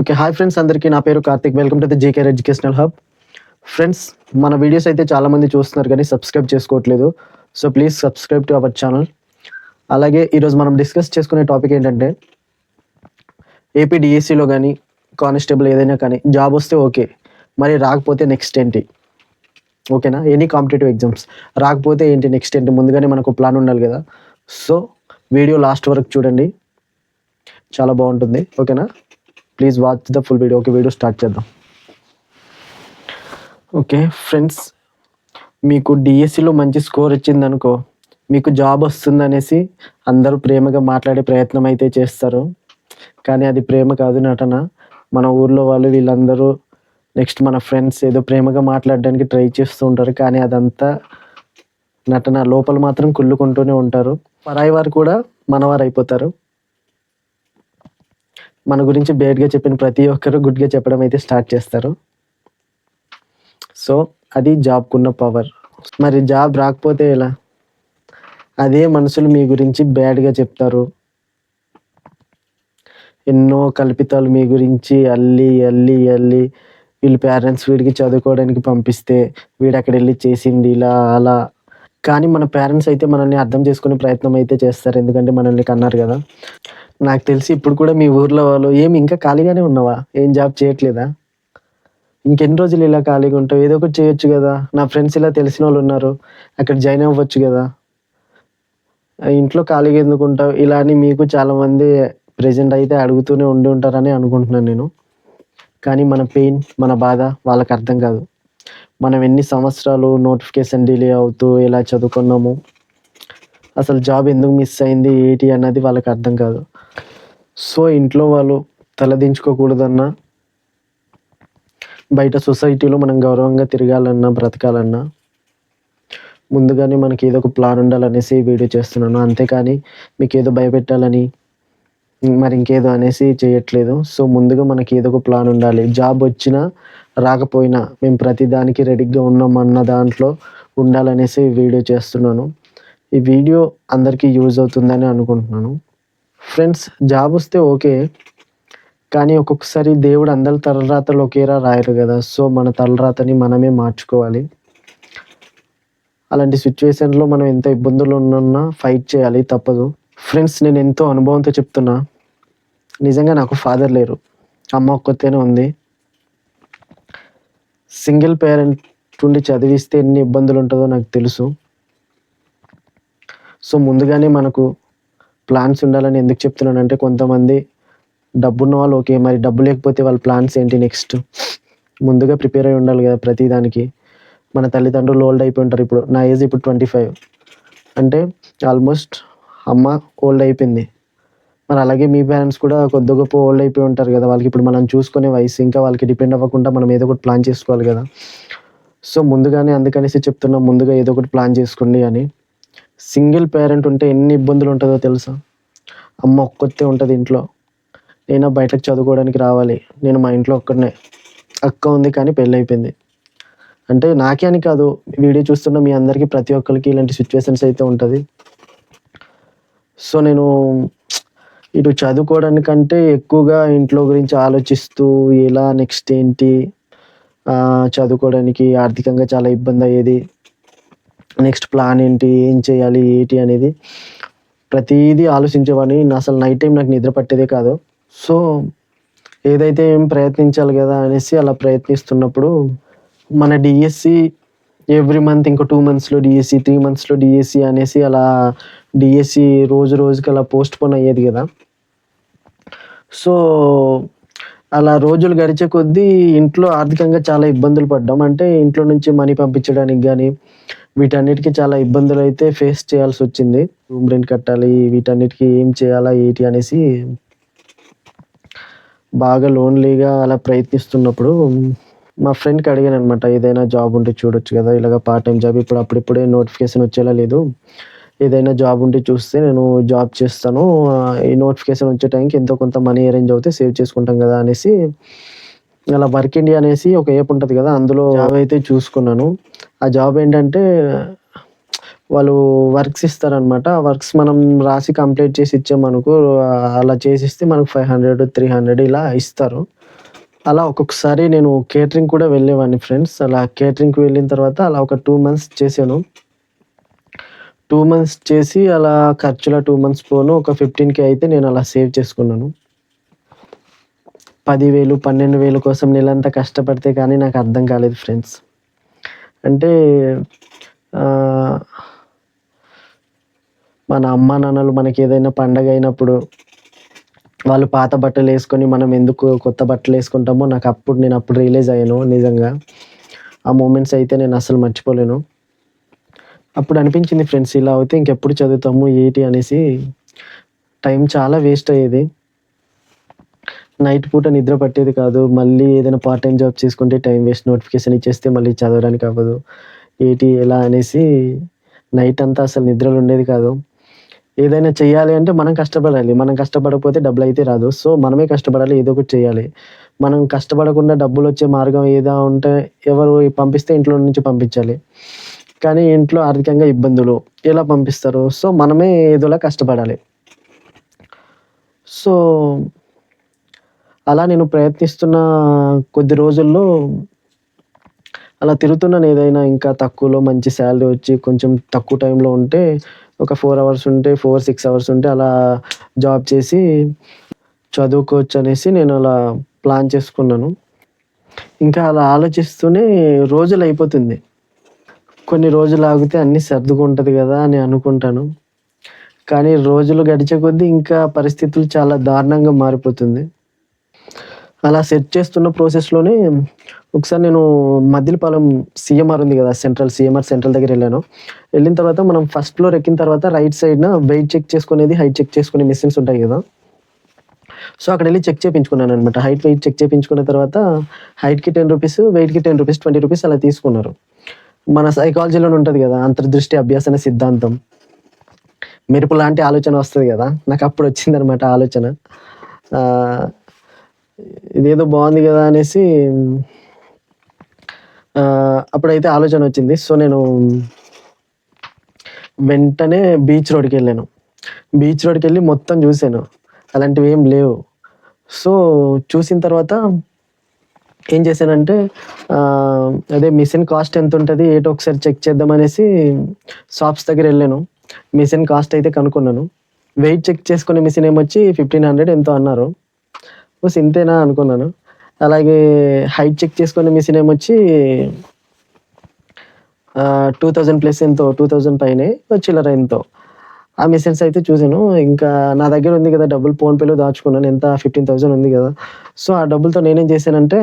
Okay hi friends అందరికీ నా పేరు Karthik. Welcome to the JKR educational hub friends మన వీడియోస్ అయితే చాలామంది చూస్తున్నారు కానీ సబ్స్క్రైబ్ చేసుకోవట్లేదు. So please subscribe to our channel అలాగే ఈరోజు మనం డిస్కస్ చేసుకునే టాపిక్ ఏంటంటే ఏపీ డిఎస్సిలో కానీ కానిస్టేబుల్ ఏదైనా కానీ జాబ్ వస్తే ఓకే మరి రాకపోతే నెక్స్ట్ ఏంటి? ఓకేనా ఎనీ కాంపిటేటివ్ ఎగ్జామ్స్ రాకపోతే ఏంటి నెక్స్ట్ ఏంటి? ముందుగానే మనకు ప్లాన్ ఉండాలి కదా. సో వీడియో లాస్ట్ వరకు చూడండి. చాలా బాగుంటుంది. ఓకేనా please watch the full video. Okay video start చేద్దాం. ఓకే ఫ్రెండ్స్ మీకు డిఎస్సిలో మంచి స్కోర్ వచ్చిందనుకో మీకు జాబ్ వస్తుంది అనేసి అందరూ ప్రేమగా మాట్లాడే ప్రయత్నం అయితే చేస్తారు. కానీ అది ప్రేమ కాదు నటన. మన ఊర్లో వాళ్ళు వీళ్ళందరూ నెక్స్ట్ మన ఫ్రెండ్స్ ఏదో ప్రేమగా మాట్లాడడానికి ట్రై చేస్తూ ఉంటారు. కానీ అదంతా నటన లోపల మాత్రం కుళ్ళుకుంటూనే ఉంటారు. పరాయి వారు కూడా మనవారు అయిపోతారు. మన గురించి బేడ్గా చెప్పిన ప్రతి ఒక్కరు గుడ్గా చెప్పడం అయితే స్టార్ట్ చేస్తారు. సో అది జాబ్కున్న పవర్ మరి జాబ్ రాకపోతే ఎలా? అదే మనుషులు మీ గురించి బ్యాడ్గా చెప్తారు. ఎన్నో కల్పితాలు మీ గురించి అల్లి అల్లి అల్లి. వీళ్ళ పేరెంట్స్ వీడికి చదువుకోవడానికి పంపిస్తే వీడు అక్కడ వెళ్ళి చేసింది ఇలా అలా. కానీ మన పేరెంట్స్ అయితే మనల్ని అర్థం చేసుకునే ప్రయత్నం అయితే చేస్తారు. ఎందుకంటే మనల్ని కన్నారు కదా. నాకు తెలిసి ఇప్పుడు కూడా మీ ఊర్లో వాళ్ళు ఏమి ఇంకా ఖాళీగానే ఉన్నావా? ఏం జాబ్ చేయట్లేదా? ఇంకెన్ని రోజులు ఇలా ఖాళీగా ఉంటావు? ఏదో ఒకటి చేయొచ్చు కదా. నా ఫ్రెండ్స్ ఇలా తెలిసిన వాళ్ళు ఉన్నారు. అక్కడ జాయిన్ అవ్వచ్చు కదా. ఇంట్లో ఖాళీగా ఎందుకు ఉంటావు? ఇలా అని మీకు చాలామంది ప్రజెంట్ అయితే అడుగుతూనే ఉండి ఉంటారని అనుకుంటున్నాను నేను. కానీ మన పెయిన్ మన బాధ వాళ్ళకి అర్థం కాదు. మనం ఎన్ని సంవత్సరాలు నోటిఫికేషన్ డిలే అవుతూ ఇలా చదువుకున్నాము? అసలు జాబ్ ఎందుకు మిస్ అయింది? ఏంటి? అన్నది వాళ్ళకి అర్థం కాదు. సో ఇంట్లో వాళ్ళు తలదించుకోకూడదన్నా బయట సొసైటీలో మనం గౌరవంగా తిరగాలన్నా బ్రతకాలన్నా ముందుగానే మనకి ఏదో ఒక ప్లాన్ ఉండాలనేసి వీడియో చేస్తున్నాను. అంతేకాని మీకు ఏదో భయపెట్టాలని మరి ఇంకేదో అనేసి చేయట్లేదు. సో ముందుగా మనకి ఏదో ఒక ప్లాన్ ఉండాలి. జాబ్ వచ్చినా రాకపోయినా మేము ప్రతిదానికి రెడీగా ఉన్నాం అన్న దాంట్లో ఉండాలనేసి వీడియో చేస్తున్నాను. ఈ వీడియో అందరికీ యూజ్ అవుతుందని అనుకుంటున్నాను. ఫ్రెండ్స్ జాబ్ వస్తే ఓకే. కానీ ఒక్కొక్కసారి దేవుడు అందరి తలరాతలు ఒకేరా రాయరు కదా. సో మన తలరాతని మనమే మార్చుకోవాలి. అలాంటి సిచ్యువేషన్లో మనం ఎంత ఇబ్బందులు ఉన్నా ఫైట్ చేయాలి తప్పదు. ఫ్రెండ్స్ నేను ఎంతో అనుభవంతో చెప్తున్నా. నిజంగా నాకు ఫాదర్ లేరు. అమ్మ ఒక్కతేనే ఉంది. సింగిల్ పేరెంట్ ఉండి చదివిస్తే ఎన్ని ఇబ్బందులు ఉంటుందో నాకు తెలుసు. సో ముందుగానే మనకు ప్లాన్స్ ఉండాలని ఎందుకు చెప్తున్నానంటే కొంతమంది డబ్బున్న వాళ్ళు ఓకే మరి డబ్బు లేకపోతే వాళ్ళ ప్లాన్స్ ఏంటి నెక్స్ట్ ముందుగా ప్రిపేర్ అయి ఉండాలి కదా ప్రతి దానికి మన తల్లిదండ్రులు ఓల్డ్ అయిపోయి ఉంటారు ఇప్పుడు. నా ఏజ్ ఇప్పుడు ట్వంటీ ఫైవ్ అంటే ఆల్మోస్ట్ అమ్మ ఓల్డ్ అయిపోయింది. మరి అలాగే మీ పేరెంట్స్ కూడా కొద్ది గొప్ప ఓల్డ్ అయిపోయి ఉంటారు కదా. వాళ్ళకి ఇప్పుడు మనం చూసుకునే వయసు ఇంకా వాళ్ళకి డిపెండ్ అవ్వకుండా మనం ఏదో ఒకటి ప్లాన్ చేసుకోవాలి కదా. సో ముందుగానే అందుకనేసి చెప్తున్నాం ముందుగా ఏదో ఒకటి ప్లాన్ చేసుకోండి అని. సింగిల్ పేరెంట్ ఉంటే ఎన్ని ఇబ్బందులు ఉంటుందో తెలుసా? అమ్మ ఒక్కతే ఉంటుంది ఇంట్లో. నేను బయటకు చదువుకోవడానికి రావాలి. నేను మా ఇంట్లో ఒక్కడనే. అక్క ఉంది కానీ పెళ్ళి అయిపోయింది అంటే నాకే అని కాదు వీడియో చూస్తున్న మీ అందరికీ ప్రతి ఒక్కరికి ఇలాంటి సిచ్యువేషన్స్ అయితే ఉంటుంది. సో నేను ఇటు చదువుకోవడానికంటే ఎక్కువగా ఇంట్లో గురించి ఆలోచిస్తూ ఎలా నెక్స్ట్ ఏంటి? చదువుకోవడానికి ఆర్థికంగా చాలా ఇబ్బంది అయ్యేది నెక్స్ట్ ప్లాన్ ఏంటి ఏం చేయాలి ఏంటి అనేది ప్రతిదీ ఆలోచించేవాడిని. అసలు నైట్ టైం నాకు నిద్ర పట్టేదే కాదు. సో ఏదైతే ఏం ప్రయత్నించాలి కదా అనేసి అలా ప్రయత్నిస్తున్నప్పుడు మన డిఎస్సి ఎవ్రీ మంత్ ఇంకో టూ మంత్స్లో డిఎస్సి త్రీ మంత్స్లో డిఎస్సి అనేసి అలా డిఎస్సి రోజు రోజుకి అలా పోస్ట్ పోన్ అయ్యేది కదా. సో అలా రోజులు గడిచే కొద్దీ ఇంట్లో ఆర్థికంగా చాలా ఇబ్బందులు పడ్డాం. అంటే ఇంట్లో నుంచి మనీ పంపించడానికి కానీ వీటన్నిటికీ చాలా ఇబ్బందులు అయితే ఫేస్ చేయాల్సి వచ్చింది రూమ్ రెంట్ కట్టాలి వీటన్నిటికీ ఏం చేయాలా ఏంటి అనేసి బాగా లోన్లీగా అలా ప్రయత్నిస్తున్నప్పుడు మా ఫ్రెండ్కి అడిగాను అనమాట ఏదైనా జాబ్ ఉంటే చూడొచ్చు కదా ఇలాగ పార్ట్ టైం జాబ్ ఇప్పుడు అప్పుడిప్పుడే నోటిఫికేషన్ వచ్చేలా లేదు. ఏదైనా జాబ్ ఉంటే చూస్తే నేను జాబ్ చేస్తాను. ఈ నోటిఫికేషన్ వచ్చే టైంకి ఎంతో కొంత మనీ అరేంజ్ అవుతే సేవ్ చేసుకుంటాం కదా అనేసి అలా వర్క్ ఇండియా అనేసి ఒక యాప్ ఉంటుంది కదా అందులో జాబ్ అయితే చూసుకున్నాను. ఆ జాబ్ ఏంటంటే వాళ్ళు వర్క్స్ ఇస్తారనమాట ఆ వర్క్స్ మనం రాసి కంప్లీట్ చేసి ఇచ్చామనుకో అలా చేసిస్తే మనకు ఫైవ్ హండ్రెడ్ త్రీ హండ్రెడ్ ఇలా ఇస్తారు. అలా ఒక్కొక్కసారి నేను కేటరింగ్ కూడా వెళ్ళేవాడిని ఫ్రెండ్స్. అలా కేటరింగ్కి వెళ్ళిన తర్వాత అలా ఒక టూ మంత్స్ చేశాను. టూ మంత్స్ చేసి అలా ఖర్చులో టూ మంత్స్ పోను ఒక ఫిఫ్టీన్కి అయితే నేను అలా సేవ్ చేసుకున్నాను. పదివేలు పన్నెండు వేలు కోసం నెలంతా కష్టపడితే కానీ నాకు అర్థం కాలేదు ఫ్రెండ్స్. అంటే మన అమ్మ నాన్నలు మనకి ఏదైనా పండగ అయినప్పుడు వాళ్ళు పాత బట్టలు వేసుకొని మనం ఎందుకు కొత్త బట్టలు వేసుకుంటామో నాకు అప్పుడు నేను అప్పుడు రియలైజ్ అయ్యాను నిజంగా. ఆ మూమెంట్స్ అయితే నేను అసలు మర్చిపోలేను. అప్పుడు అనిపించింది ఫ్రెండ్స్ ఇలా అయితే ఇంకెప్పుడు చదువుతాము ఏంటి అనేసి టైం చాలా వేస్ట్ అయ్యేది. నైట్ పూట నిద్ర పట్టేది కాదు. మళ్ళీ ఏదైనా పార్ట్ టైం జాబ్ చేసుకుంటే టైం వేస్ట్ నోటిఫికేషన్ ఇచ్చేస్తే మళ్ళీ చదవడానికి అవ్వదు. ఏంటి ఎలా అనేసి నైట్ అంతా అసలు నిద్రలు ఉండేది కాదు. ఏదైనా చేయాలి అంటే మనం కష్టపడాలి. మనం కష్టపడకపోతే డబ్బులు అయితే రాదు. సో మనమే కష్టపడాలి ఏదో ఒకటి చేయాలి మనం కష్టపడకుండా డబ్బులు వచ్చే మార్గం ఏదో ఉంటే ఎవరు పంపిస్తే ఇంట్లో నుంచి పంపించాలి. కానీ ఇంట్లో ఆర్థికంగా ఇబ్బందులు ఎలా పంపిస్తారు? సో మనమే ఏదోలా కష్టపడాలి. సో అలా నేను ప్రయత్నిస్తున్న కొద్ది రోజుల్లో అలా తిరుగుతున్నాను. ఏదైనా ఇంకా తక్కువలో మంచి శాలరీ వచ్చి కొంచెం తక్కువ టైంలో ఉంటే ఒక ఫోర్ అవర్స్ ఉంటే ఫోర్ సిక్స్ అవర్స్ ఉంటే అలా జాబ్ చేసి చదువుకోవచ్చు అనేసి నేను అలా ప్లాన్ చేసుకున్నాను. ఇంకా అలా ఆలోచిస్తూనే రోజులు అయిపోతుంది. కొన్ని రోజులు ఆగితే అన్నీ సర్దుకుంటుంది కదా అని అనుకుంటాను. కానీ రోజులు గడిచే కొద్దీ ఇంకా పరిస్థితులు చాలా దారుణంగా మారిపోతుంది. అలా సెట్ చేస్తున్న ప్రాసెస్లోనే ఒకసారి నేను మద్దిలపాలెం సీఎంఆర్ ఉంది కదా సెంట్రల్ సీఎంఆర్ సెంట్రల్ దగ్గర వెళ్ళాను. వెళ్ళిన తర్వాత మనం ఫస్ట్ ఫ్లోర్ ఎక్కిన తర్వాత రైట్ సైడ్న వెయిట్ చెక్ చేసుకునేది హైట్ చెక్ చేసుకునే మిషన్స్ ఉంటాయి కదా. సో అక్కడ వెళ్ళి చెక్ చేయించుకున్నాను అనమాట హైట్ వెయిట్ చెక్ చేయించుకున్న తర్వాత హైట్కి టెన్ రూపీస్ వెయిట్కి టెన్ రూపీస్ ట్వంటీ రూపీస్ అలా తీసుకున్నారు. మన సైకాలజీలో ఉంటుంది కదా అంతర్దృష్టి అభ్యాసన సిద్ధాంతం. మెరుపు లాంటి ఆలోచన వస్తుంది కదా నాకు అప్పుడు వచ్చింది అనమాట ఆలోచన ఇదేదో బాగుంది కదా అనేసి అప్పుడైతే ఆలోచన వచ్చింది. సో నేను వెంటనే బీచ్ రోడ్కి వెళ్ళాను. బీచ్ రోడ్కి వెళ్ళి మొత్తం చూశాను. అలాంటివి ఏం లేవు. సో చూసిన తర్వాత ఏం చేశానంటే అదే మిషన్ కాస్ట్ ఎంత ఉంటుంది ఏటో ఒకసారి చెక్ చేద్దామనేసి షాప్స్ దగ్గర వెళ్ళాను. మిషన్ కాస్ట్ అయితే కనుక్కున్నాను. వెయిట్ చెక్ చేసుకునే మిషన్ ఏమొచ్చి ఫిఫ్టీన్ హండ్రెడ్ ఎంతో అన్నారు. ఓ ఇంతేనా అనుకున్నాను. అలాగే హైట్ చెక్ చేసుకునే మిషన్ ఏమొచ్చి టూ థౌజండ్ ప్లస్ ఎంతో టూ థౌజండ్ పైనే చిల్లర ఎంతో. ఆ మిషన్స్ అయితే చూసాను. ఇంకా నా దగ్గర ఉంది కదా డబ్బులు ఫోన్పేలో దాచుకున్నాను. ఎంత? ఫిఫ్టీన్ థౌజండ్ ఉంది కదా. సో ఆ డబ్బులతో నేనేం చేశానంటే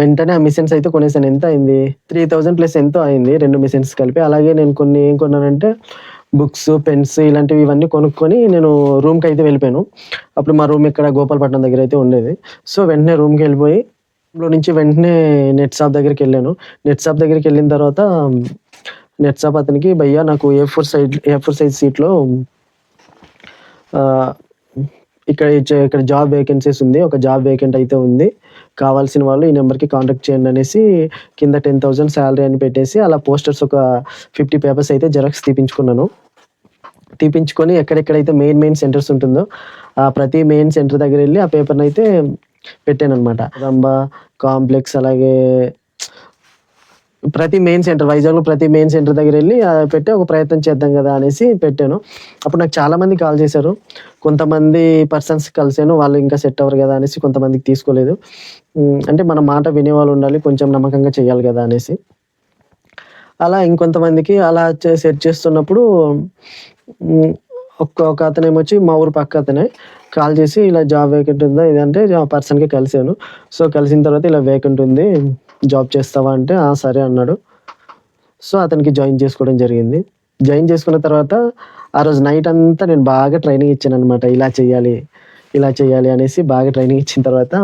వెంటనే ఆ మిషన్స్ అయితే కొనేసాను ఎంత అయింది? త్రీ థౌజండ్ ప్లస్ ఎంతో అయింది. రెండు మిషన్స్ కలిపి. అలాగే నేను కొన్ని ఏం కొన్నానంటే బుక్స్ పెన్స్ ఇలాంటివి ఇవన్నీ కొనుక్కొని నేను రూమ్కి అయితే వెళ్ళిపోయాను. అప్పుడు మా రూమ్ ఇక్కడ గోపాలపట్నం దగ్గర అయితే ఉండేది. సో వెంటనే రూమ్కి వెళ్ళిపోయి లో నుంచి వెంటనే నెట్ షాప్ దగ్గరికి వెళ్ళాను. నెట్ షాప్ దగ్గరికి వెళ్ళిన తర్వాత నెట్ షాప్ అతనికి భయ్యా నాకు A four side A four size సీట్లో ఇక్కడ ఇక్కడ జాబ్ వేకెన్సీస్ ఉంది. ఒక జాబ్ వేకెంట్ అయితే ఉంది. కావాల్సిన వాళ్ళు ఈ నెంబర్కి కాంటాక్ట్ చేయండి అనేసి కింద టెన్ థౌజండ్ శాలరీ అని పెట్టేసి అలా పోస్టర్స్ ఒక ఫిఫ్టీ పేపర్స్ అయితే జెరాక్స్ తీపించుకున్నాను. తీపించుకొని ఎక్కడెక్కడైతే మెయిన్ మెయిన్ సెంటర్స్ ఉంటుందో ఆ ప్రతి మెయిన్ సెంటర్ దగ్గర వెళ్ళి ఆ పేపర్ని అయితే పెట్టాను అనమాట రంబా కాంప్లెక్స్ అలాగే ప్రతి మెయిన్ సెంటర్ వైజాగ్లో ప్రతి మెయిన్ సెంటర్ దగ్గర వెళ్ళి పెట్టి ఒక ప్రయత్నం చేద్దాం కదా అనేసి పెట్టాను. అప్పుడు నాకు చాలామంది కాల్ చేశారు. కొంతమంది పర్సన్స్ కలిసాను వాళ్ళు ఇంకా సెట్ అవ్వరు కదా అనేసి కొంతమందికి తీసుకోలేదు. అంటే మన మాట వినేవాళ్ళు ఉండాలి కొంచెం నమ్మకంగా చేయాలి కదా అనేసి. అలా ఇంకొంతమందికి అలా సెట్ చేస్తున్నప్పుడు ఒక్కొక్క ఒక్క ఒక అతను ఏమొచ్చి మా ఊరు పక్క అతనే కాల్ చేసి ఇలా జాబ్ వేకెంట్ ఉందా ఇదంటే ఆ పర్సన్కి కలిసాను సో కలిసిన తర్వాత ఇలా వేకెంట్ ఉంది జాబ్ చేస్తావా అంటే "ఆ, సరే అన్నాడు. సో అతనికి జాయిన్ చేసుకోవడం జరిగింది. జాయిన్ చేసుకున్న తర్వాత ఆ రోజు నైట్ అంతా నేను బాగా ట్రైనింగ్ ఇచ్చాను అనమాట ఇలా చేయాలి ఇలా చేయాలి అనేసి బాగా ట్రైనింగ్ ఇచ్చిన తర్వాత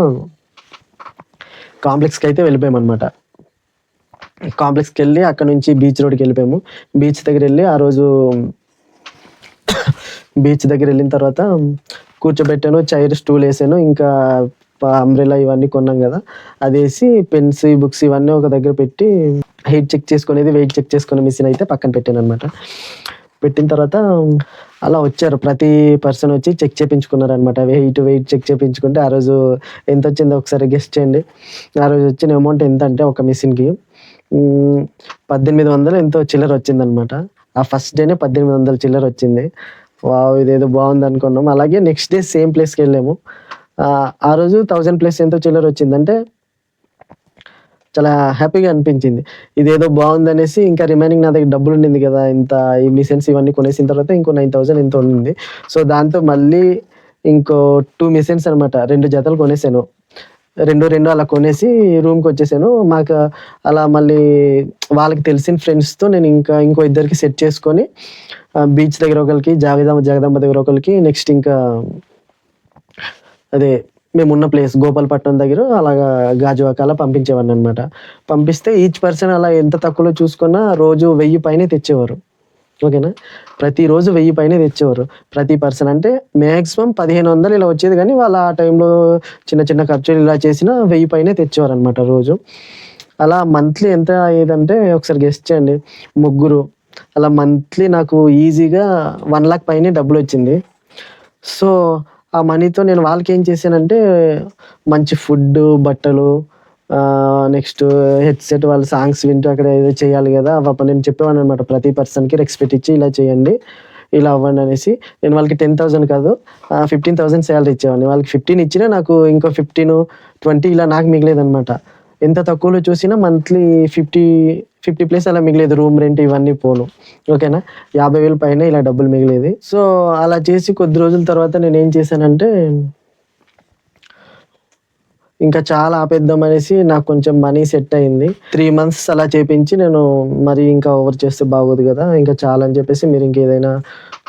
కాంప్లెక్స్కి అయితే వెళ్ళిపోయాం అనమాట కాంప్లెక్స్కి వెళ్ళి అక్కడ నుంచి బీచ్ రోడ్కి వెళ్ళిపోయాము. బీచ్ దగ్గర వెళ్ళి ఆ రోజు బీచ్ దగ్గర వెళ్ళిన తర్వాత కూర్చోబెట్టాను చైర్ స్టూల్ వేసాను ఇంకా అంబ్రెలా ఇవన్నీ కొన్నాం కదా. అది వేసి పెన్స్ బుక్స్ ఇవన్నీ ఒక దగ్గర పెట్టి హెయిట్ చెక్ చేసుకునేది వెయిట్ చెక్ చేసుకునే మిషన్ అయితే పక్కన పెట్టాను అనమాట పెట్టిన తర్వాత అలా వచ్చారు. ప్రతి పర్సన్ వచ్చి చెక్ చేయించుకున్నారు అనమాట వెయిట్ వెయిట్ చెక్ చేయించుకుంటే ఆ రోజు ఎంత వచ్చిందో ఒకసారి గెస్ట్ చేయండి. ఆ రోజు వచ్చిన అమౌంట్ ఎంత అంటే ఒక మిషన్కి పద్దెనిమిది వందలు ఎంతో చిల్లర వచ్చిందనమాట ఆ ఫస్ట్ డేనే పద్దెనిమిది వందల చిల్లర వచ్చింది. వావ్ ఇదేదో బాగుంది అనుకున్నాం. అలాగే నెక్స్ట్ డే సేమ్ ప్లేస్కి వెళ్ళాము. ఆ, ఆ రోజు థౌజండ్ ప్లస్ ఎంతో చిల్లర వచ్చిందంటే చాలా హ్యాపీగా అనిపించింది. ఇదేదో బాగుంది అనేసి ఇంకా రిమైనింగ్ నా దగ్గర డబ్బులు ఉండింది కదా ఇంత ఈ మిషన్స్ ఇవన్నీ కొనేసిన తర్వాత ఇంకో నైన్ థౌసండ్ ఇంత ఉండింది. సో దాంతో మళ్ళీ ఇంకో టూ మిషన్స్ అనమాట రెండు జతలు కొనేసాను. రెండు రెండు అలా కొనేసి రూమ్కి వచ్చేసాను. మాకు అలా మళ్ళీ వాళ్ళకి తెలిసిన ఫ్రెండ్స్తో నేను ఇంకా ఇంకో ఇద్దరికి సెట్ చేసుకొని బీచ్ దగ్గర ఒకరికి జగదాంబ జగదాంబ దగ్గర ఒకరికి నెక్స్ట్ ఇంకా అదే మేమున్న ప్లేస్ గోపాలపట్నం దగ్గర అలాగా గాజువాక అలా పంపించేవాడిని అనమాట పంపిస్తే ఈచ్ పర్సన్ అలా ఎంత తక్కువలో చూసుకున్నా రోజు వెయ్యి పైనే తెచ్చేవారు. ఓకేనా? ప్రతిరోజు వెయ్యి పైనే తెచ్చేవారు. ప్రతి పర్సన్ అంటే మ్యాక్సిమం పదిహేను వందలు ఇలా వచ్చేది కానీ వాళ్ళు ఆ టైంలో చిన్న చిన్న ఖర్చులు ఇలా చేసినా వెయ్యి పైనే తెచ్చేవారు అనమాట రోజు. అలా మంత్లీ ఎంత అయ్యేదంటే ఒకసారి గెస్ట్ చేయండి. ముగ్గురు. అలా మంత్లీ నాకు ఈజీగా వన్ లాక్ పైనే డబ్బులు వచ్చింది. సో ఆ మనీతో నేను వాళ్ళకి ఏం చేశానంటే మంచి ఫుడ్ బట్టలు నెక్స్ట్ హెడ్సెట్ వాళ్ళ సాంగ్స్ వింటూ అక్కడ ఏదో చేయాలి కదా అవి నేను చెప్పేవాడిని అనమాట ప్రతి పర్సన్కి రెస్పెక్ట్ ఇచ్చి ఇలా చేయండి ఇలా అవ్వండి అనేసి. నేను వాళ్ళకి టెన్ థౌసండ్ కాదు ఫిఫ్టీన్ థౌసండ్ శాలరీ ఇచ్చేవాడిని. వాళ్ళకి ఫిఫ్టీన్ ఇచ్చినా నాకు ఇంకో ఫిఫ్టీన్ ట్వంటీ ఇలా నాకు మిగిలేదనమాట ఎంత తక్కువలో చూసినా మంత్లీ ఫిఫ్టీ ఫిఫ్టీ ప్లస్ అలా మిగిలేదు. రూమ్ రెంట్ ఇవన్నీ పోను. ఓకేనా? యాభై వేలు పైన ఇలా డబ్బులు మిగిలేదు. సో అలా చేసి కొద్ది రోజుల తర్వాత నేను ఏం చేశానంటే ఇంకా చాలా ఆపేద్దాం అనేసి నాకు కొంచెం మనీ సెట్ అయింది. త్రీ మంత్స్ అలా చేపించి నేను మరి ఇంకా ఓవర్ చేస్తే బాగోదు కదా. ఇంకా చాలా అని చెప్పేసి మీరు ఇంకేదైనా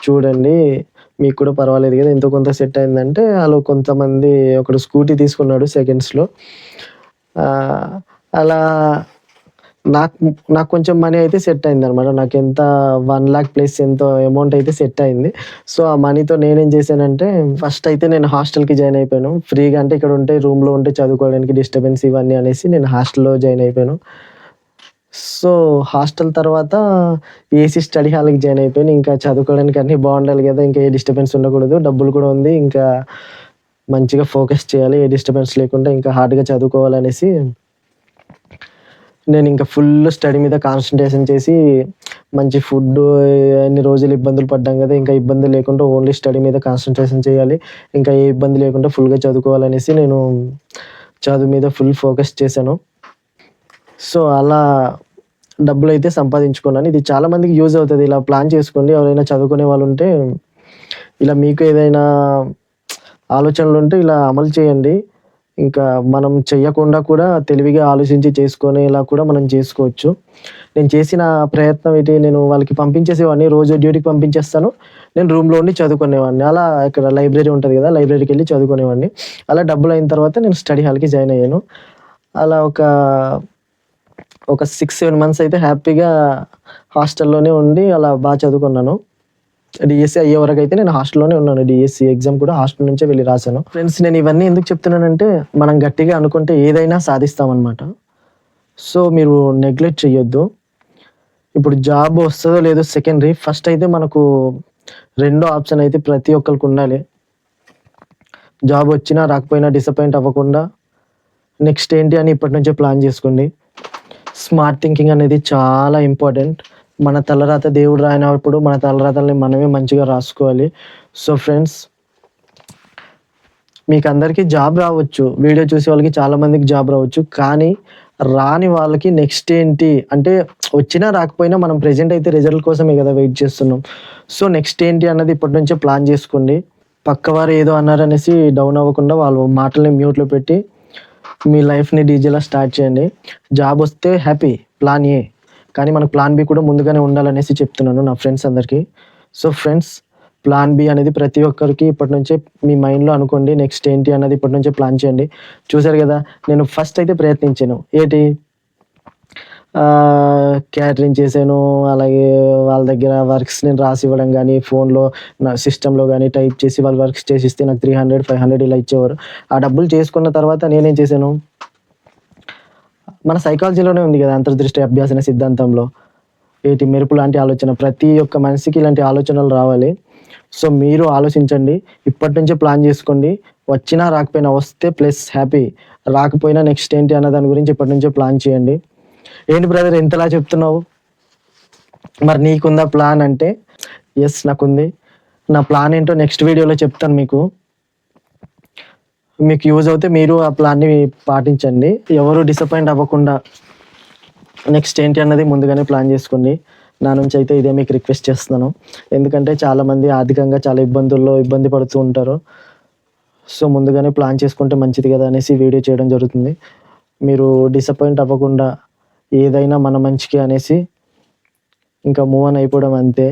చూడండి. మీకు కూడా పర్వాలేదు కదా. ఎంతో కొంత సెట్ అయిందంటే వాళ్ళు కొంతమంది ఒకడు స్కూటీ తీసుకున్నాడు సెకండ్స్లో. అలా నాకు నాకు కొంచెం మనీ అయితే సెట్ అయింది అనమాట నాకు ఎంత వన్ లాక్ ప్లస్ ఎంతో అమౌంట్ అయితే సెట్ అయింది. సో ఆ మనీతో నేనేం చేశానంటే ఫస్ట్ అయితే నేను హాస్టల్కి జాయిన్ అయిపోయాను. ఫ్రీగా అంటే ఇక్కడ ఉంటే రూమ్లో ఉంటే చదువుకోవడానికి డిస్టర్బెన్స్ ఇవన్నీ అనేసి నేను హాస్టల్లో జాయిన్ అయిపోయాను. సో హాస్టల్ తర్వాత ఏసీ స్టడీ హాల్కి జాయిన్ అయిపోయాను. ఇంకా చదువుకోవడానికి అన్నీ బాగుండాలి కదా ఇంకా ఏ డిస్టర్బెన్స్ ఉండకూడదు. డబ్బులు కూడా ఉంది. ఇంకా మంచిగా ఫోకస్ చేయాలి ఏ డిస్టర్బెన్స్ లేకుండా ఇంకా హార్డ్గా చదువుకోవాలనేసి నేను ఇంకా ఫుల్ స్టడీ మీద కాన్సన్ట్రేషన్ చేసి మంచి ఫుడ్ అన్ని రోజులు ఇబ్బందులు పడ్డాం కదా ఇంకా ఇబ్బంది లేకుండా ఓన్లీ స్టడీ మీద కాన్సన్ట్రేషన్ చేయాలి ఇంకా ఏ ఇబ్బంది లేకుండా ఫుల్గా చదువుకోవాలనేసి నేను చదువు మీద ఫుల్ ఫోకస్ చేశాను. సో అలా డబ్బులు అయితే సంపాదించుకున్నాను. ఇది చాలామందికి యూజ్ అవుతుంది. ఇలా ప్లాన్ చేసుకోండి ఎవరైనా చదువుకునే వాళ్ళు ఉంటే ఇలా మీకు ఏదైనా ఆలోచనలు ఉంటే ఇలా అమలు చేయండి. ఇంకా మనం చెయ్యకుండా కూడా తెలివిగా ఆలోచించి చేసుకునేలా కూడా మనం చేసుకోవచ్చు. నేను చేసిన ప్రయత్నం ఏంటి నేను వాళ్ళకి పంపించేసేవాడిని. రోజు డ్యూటీకి పంపించేస్తాను. నేను రూమ్లో ఉండి చదువుకునేవాడిని. అలా ఇక్కడ లైబ్రరీ ఉంటుంది కదా లైబ్రరీకి వెళ్ళి చదువుకునేవాడిని. అలా డబ్బులు అయిన తర్వాత నేను స్టడీ హాల్కి జాయిన్ అయ్యాను. అలా ఒక ఒక సిక్స్ సెవెన్ మంత్స్ అయితే హ్యాపీగా హాస్టల్లోనే ఉండి అలా బాగా చదువుకున్నాను. డిఎస్సి అయ్యే వరకు అయితే నేను హాస్టల్లోనే ఉన్నాను. డిఎస్సి ఎగ్జామ్ కూడా హాస్టల్ నుంచే వెళ్ళి రాశాను. ఫ్రెండ్స్ నేను ఇవన్నీ ఎందుకు చెప్తున్నానంటే మనం గట్టిగా అనుకుంటే ఏదైనా సాధిస్తామన్నమాట. సో మీరు నెగ్లెక్ట్ చేయొద్దు ఇప్పుడు జాబ్ వస్తుందో లేదో సెకండరీ ఫస్ట్ అయితే మనకు రెండో ఆప్షన్ అయితే ప్రతి ఒక్కరికి ఉండాలి. జాబ్ వచ్చినా రాకపోయినా డిసప్పాయింట్ అవ్వకుండా నెక్స్ట్ ఏంటి అని ఇప్పటి నుంచే ప్లాన్ చేసుకోండి. స్మార్ట్ థింకింగ్ అనేది చాలా ఇంపార్టెంట్ మన తలరాత దేవుడు రాయినప్పుడు మన తలరాతల్ని మనమే మంచిగా రాసుకోవాలి. సో ఫ్రెండ్స్ మీకు అందరికీ జాబ్ రావచ్చు. వీడియో చూసే వాళ్ళకి చాలా మందికి జాబ్ రావచ్చు. కానీ రాని వాళ్ళకి నెక్స్ట్ ఏంటి? అంటే వచ్చినా రాకపోయినా మనం ప్రెజెంట్ అయితే రిజల్ట్ కోసమే కదా వెయిట్ చేస్తున్నాం. సో నెక్స్ట్ ఏంటి అన్నది ఇప్పటి నుంచే ప్లాన్ చేసుకోండి. పక్కవారు ఏదో అన్నారనేసి డౌన్ అవ్వకుండా వాళ్ళు మాటల్ని మ్యూట్లో పెట్టి మీ లైఫ్ని డీజేలా స్టార్ట్ చేయండి. జాబ్ వస్తే హ్యాపీ ప్లాన్ ఏ కానీ మనకు ప్లాన్ బి కూడా ముందుగానే ఉండాలనేసి చెప్తున్నాను నా ఫ్రెండ్స్ అందరికీ. సో ఫ్రెండ్స్ ప్లాన్ బి అనేది ప్రతి ఒక్కరికి ఇప్పటి నుంచే మీ మైండ్లో అనుకోండి నెక్స్ట్ ఏంటి అన్నది ఇప్పటి నుంచే ప్లాన్ చేయండి. చూసారు కదా నేను ఫస్ట్ అయితే ప్రయత్నించాను. ఏంటి? క్యాటరింగ్ చేశాను అలాగే వాళ్ళ దగ్గర వర్క్స్ నేను రాసి ఇవ్వడం కానీ ఫోన్లో నా సిస్టంలో కానీ టైప్ చేసి వాళ్ళు వర్క్స్ చేసి ఇస్తే నాకు త్రీ హండ్రెడ్ ఫైవ్ హండ్రెడ్ ఇలా ఇచ్చేవారు. ఆ డబ్బులు చేసుకున్న తర్వాత నేనేం చేశాను? మన సైకాలజీలోనే ఉంది కదా అంతర్దృష్టి అభ్యాసన సిద్ధాంతంలో. ఏటి మెరుపు లాంటి ఆలోచన ప్రతి ఒక్క మనిషికి ఇలాంటి ఆలోచనలు రావాలి. సో మీరు ఆలోచించండి. ఇప్పటి నుంచే ప్లాన్ చేసుకోండి. వచ్చినా రాకపోయినా వస్తే ప్లస్ హ్యాపీ. రాకపోయినా నెక్స్ట్ ఏంటి అన్న దాని గురించి ఇప్పటి నుంచే ప్లాన్ చేయండి. ఏంటి బ్రదర్ ఎంతలా చెప్తున్నావు? మరి నీకుందా ప్లాన్ అంటే? ఎస్ నాకుంది. నా ప్లాన్ ఏంటో నెక్స్ట్ వీడియోలో చెప్తాను మీకు. మీకు యూజ్ అవుతే మీరు ఆ ప్లాన్ని పాటించండి. ఎవరు డిసప్పాయింట్ అవ్వకుండా నెక్స్ట్ ఏంటి అన్నది ముందుగానే ప్లాన్ చేసుకోండి నా నుంచి అయితే ఇదే మీకు రిక్వెస్ట్ చేస్తున్నాను. ఎందుకంటే చాలామంది ఆర్థికంగా చాలా ఇబ్బందుల్లో ఇబ్బంది పడుతూ ఉంటారు. సో ముందుగానే ప్లాన్ చేసుకుంటే మంచిది కదా అనేసి వీడియో చేయడం జరుగుతుంది. మీరు డిసప్పాయింట్ అవ్వకుండా ఏదైనా మన మంచికి అనేసి ఇంకా మూవ్ ఆన్ అయిపోవడం అంతే.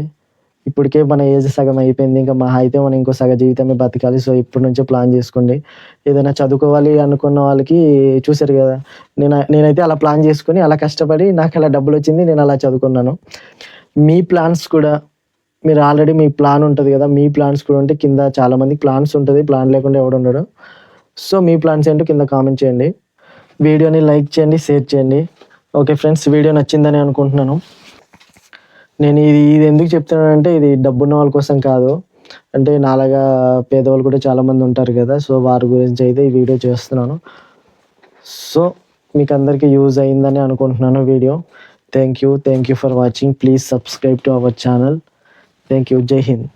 ఇప్పటికే మన ఏజ్ సగం అయిపోయింది ఇంకా మహా అయితే మనం ఇంకో సగ జీవితమే బతకాలి. సో ఇప్పటి నుంచే ప్లాన్ చేసుకోండి. ఏదైనా చదువుకోవాలి అనుకున్న వాళ్ళకి చూసారు కదా నేను నేనైతే అలా ప్లాన్ చేసుకుని అలా కష్టపడి నాకు అలా డబ్బులు వచ్చింది నేను అలా చదువుకున్నాను. మీ ప్లాన్స్ కూడా మీరు ఆల్రెడీ మీ ప్లాన్ ఉంటుంది కదా మీ ప్లాన్స్ కూడా ఉంటే కింద చాలామంది ప్లాన్స్ ఉంటుంది ప్లాన్ లేకుండా ఎవడు ఉండడు. సో మీ ప్లాన్స్ ఏంటో కింద కామెంట్ చేయండి. వీడియోని లైక్ చేయండి షేర్ చేయండి. ఓకే ఫ్రెండ్స్ వీడియో నచ్చిందని అనుకుంటున్నాను. నేను ఇది ఇది ఎందుకు చెప్తున్నానంటే ఇది డబ్బున్న వాళ్ళ కోసం కాదు. అంటే నాలాగా పేదవాళ్ళు కూడా చాలామంది ఉంటారు కదా సో వారి గురించి అయితే ఈ వీడియో చేస్తున్నాను. సో మీకు అందరికీ యూజ్ అయిందని అనుకుంటున్నాను video. Thank you thank you for watching please subscribe to our channel thank you జై హింద్